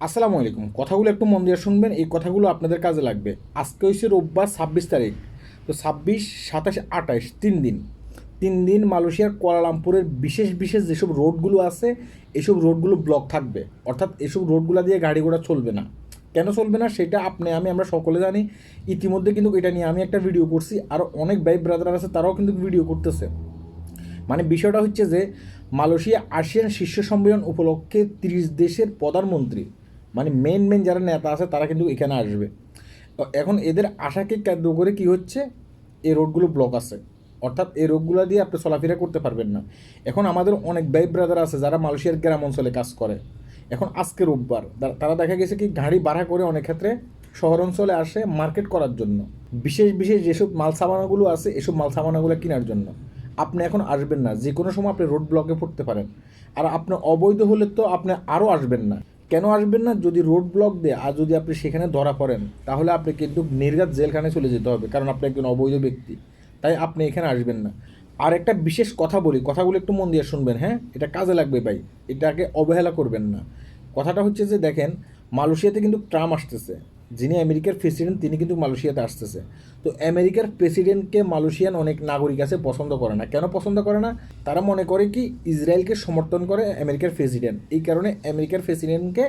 আসসালামু আলাইকুম। কথাগুলো একটু মন দিয়ে শুনবেন, এই কথাগুলো আপনাদের কাজে লাগবে। আজকে হয়েছে রোববার, ছাব্বিশ তারিখ। তো ছাব্বিশ, সাতাশ, আঠাশ, তিন দিন। তিন দিন মালয়েশিয়ার কোয়ালালামপুরের বিশেষ বিশেষ যেসব রোডগুলো আছে, এসব রোডগুলো ব্লক থাকবে। অর্থাৎ এসব রোডগুলো দিয়ে গাড়ি ঘোড়া চলবে না। কেন চলবে না? সেটা আপনি, আমি, আমরা সকলে জানি। ইতিমধ্যে কিন্তু এটা নিয়ে আমি একটা ভিডিও করছি। আর অনেক ভাই ব্রাদার আছে, তারাও কিন্তু ভিডিও করতেছে। মানে বিষয়টা হচ্ছে যে মালয়েশিয়া আসিয়ান শীর্ষ সম্মেলন উপলক্ষে তিরিশ দেশের প্রধানমন্ত্রী মানে মেন মেন যারা নেতা আছে, তারা কিন্তু এখানে আসবে। এখন এদের আশাকে কেন্দ্র করে কি হচ্ছে? এই রোডগুলো ব্লক আছে। অর্থাৎ এই রোডগুলো দিয়ে আপনি চলাফেরা করতে পারবেন না। এখন আমাদের অনেক ভাই ব্রাদার আছে, যারা মালয়েশিয়ার গ্রাম অঞ্চলে কাজ করে। এখন আজকে রোববার, তারা- দেখা গেছে কি গাড়ি ভাড়া করে অনেক ক্ষেত্রে শহর অঞ্চলে আসে মার্কেট করার জন্য। বিশেষ বিশেষ যেসব মাল সামানাগুলো আছে, এসব মাল সামানাগুলো কেনার জন্য। আপনি এখন আসবেন না। যে কোনো সময় আপনি রোড ব্লকে পড়তে পারেন। আর আপনি অবৈধ হলে তো আপনি আরও আসবেন না। কেন আসবেন না? যদি রোড ব্লক দেয়, আর যদি আপনি সেখানে ধরা পড়েন, তাহলে আপনি কিন্তু নির্ঘাত জেলখানে চলে যেতে হবে, কারণ আপনি একজন অবৈধ ব্যক্তি। তাই আপনি এখানে আসবেন না। আর একটা বিশেষ কথা বলি, কথাগুলো একটু মন দিয়ে শুনবেন হ্যাঁ? এটা কাজে লাগবে ভাই, এটাকে অবহেলা করবেন না। কথাটা হচ্ছে যে, দেখেন, মালয়েশিয়াতে কিন্তু ট্রাম আসতেছে। যিনি আমেরিকার প্রেসিডেন্ট তিনি কিন্তু মালয়েশিয়াতে আসতেছে। তো আমেরিকার প্রেসিডেন্টকে মালয়েশিয়ান অনেক নাগরিক আছে, পছন্দ করে না। কেন পছন্দ করে না? তারা মনে করে কি, ইসরায়েলকে সমর্থন করে আমেরিকার প্রেসিডেন্ট এই কারণে আমেরিকার প্রেসিডেন্টকে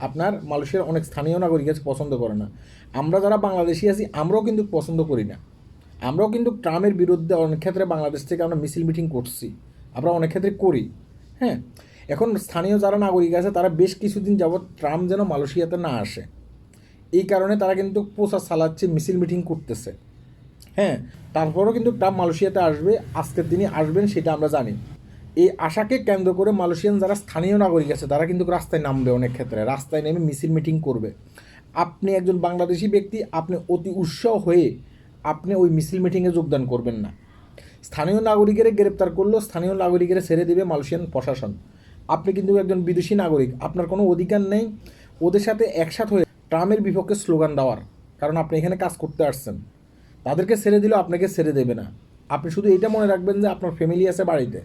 আপনার মালয়েশিয়ার অনেক স্থানীয় নাগরিক আছে, পছন্দ করে না। আমরা যারা বাংলাদেশি আছি, আমরাও কিন্তু পছন্দ করি না। আমরাও কিন্তু ট্রাম্পের বিরুদ্ধে অনেক ক্ষেত্রে বাংলাদেশ থেকে আমরা মিছিল মিটিং করছি। আমরা অনেক ক্ষেত্রে করি হ্যাঁ? এখন স্থানীয় যারা নাগরিক আছে, তারা বেশ কিছুদিন যাবৎ ট্রাম্প যেন মালয়েশিয়াতে না আসে। এই কারণে তারা কিন্তু প্রচার চালাচ্ছে, মিছিল মিটিং করতেছে। হ্যাঁ তারপরেও কিন্তু ট্রাম্প মালয়েশিয়াতে আসবে, আজকের দিনই আসবেন সেটা আমরা জানি। এই আশাকে কেন্দ্র করে মালয়েশিয়ান যারা স্থানীয় নাগরিক আছে, তারা কিন্তু রাস্তায় নামবে অনেক ক্ষেত্রে, রাস্তায় নেমে মিছিল মিটিং করবে। আপনি একজন বাংলাদেশি ব্যক্তি, আপনি অতি উৎসাহ হয়ে আপনি ওই মিছিল মিটিংয়ে যোগদান করবেন না। স্থানীয় নাগরিকের গ্রেপ্তার করলেও স্থানীয় নাগরিকের ছেড়ে দেবে মালয়েশিয়ান প্রশাসন। আপনি কিন্তু একজন বিদেশি নাগরিক, আপনার কোনো অধিকার নেই, ওদের সাথে একসাথ হয়ে ট্রাম্পের বিপক্ষে স্লোগান দেওয়ার। কারণ আপনি এখানে কাজ করতে আসছেন। তাদেরকে ছেড়ে দিলেও আপনাকে ছেড়ে দেবে না। আপনি শুধু এটা মনে রাখবেন যে আপনার ফ্যামিলি আছে বাড়িতে।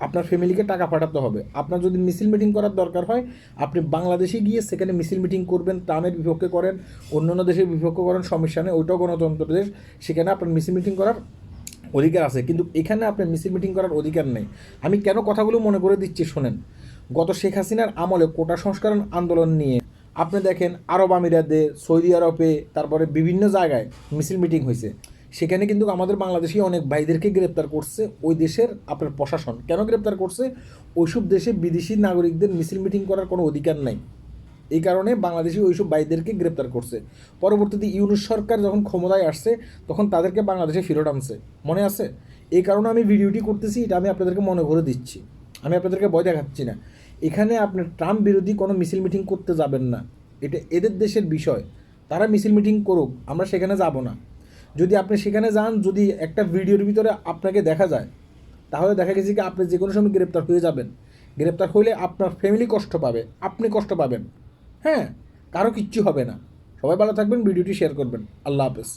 আপনার ফ্যামিলিকে টাকা পাঠাতে হবে। আপনার যদি মিছিল মিটিং করার দরকার হয়, আপনি বাংলাদেশে গিয়ে সেখানে মিছিল মিটিং করবেন, ট্রামের বিপক্ষে করেন, অন্যান্য দেশের বিপক্ষে করেন, সমস্যা নেই, ওইটাও গণতন্ত্র দেশ। সেখানে আপনার মিছিল মিটিং করার অধিকার আছে। কিন্তু এখানে আপনার মিছিল মিটিং করার অধিকার নেই। আমি কেন কথাগুলো মনে করে দিচ্ছি, শোনেন। গত শেখ হাসিনার আমলে কোটা সংস্করণ আন্দোলন নিয়ে আপনি দেখেন আরব আমিরাতে, সৌদি আরবে, তারপরে বিভিন্ন জায়গায় মিছিল মিটিং হয়েছে। সেখানে কিন্তু আমাদের বাংলাদেশি অনেক ভাইদেরকে গ্রেপ্তার করছে, ওই দেশের আপনার প্রশাসন। কেন গ্রেপ্তার করছে? ওইসব দেশে বিদেশি নাগরিকদের মিছিল মিটিং করার কোনো অধিকার নাই। এই কারণে বাংলাদেশি ওইসব ভাইদেরকে গ্রেপ্তার করছে। পরবর্তীতে ইউনুস সরকার যখন ক্ষমতায় আসছে, তখন তাদেরকে বাংলাদেশে ফেরত আনছে। মনে আছে? এই কারণে আমি ভিডিওটি করতেছি, এটা আমি আপনাদেরকে মনে করে দিচ্ছি। আমি আপনাদেরকে ভয় দেখাচ্ছি না। এখানে আপনার ট্রাম্প বিরোধী কোনো মিছিল মিটিং করতে যাবেন না। এটা এদের দেশের বিষয়। তারা মিছিল মিটিং করুক, আমরা সেখানে যাব না। যদি আপনি সেখানে যান, যদি একটা ভিডিওর ভিতরে আপনাকে দেখা যায়, তাহলে দেখা গেছে কি আপনি যে কোনো সময় গ্রেপ্তার হয়ে যাবেন। গ্রেপ্তার হলে আপনার ফ্যামিলি কষ্ট পাবে, আপনি কষ্ট পাবেন। হ্যাঁ কারও কিচ্ছু হবে না। সবাই ভালো থাকবেন, ভিডিওটি শেয়ার করবেন। আল্লাহ হাফেজ।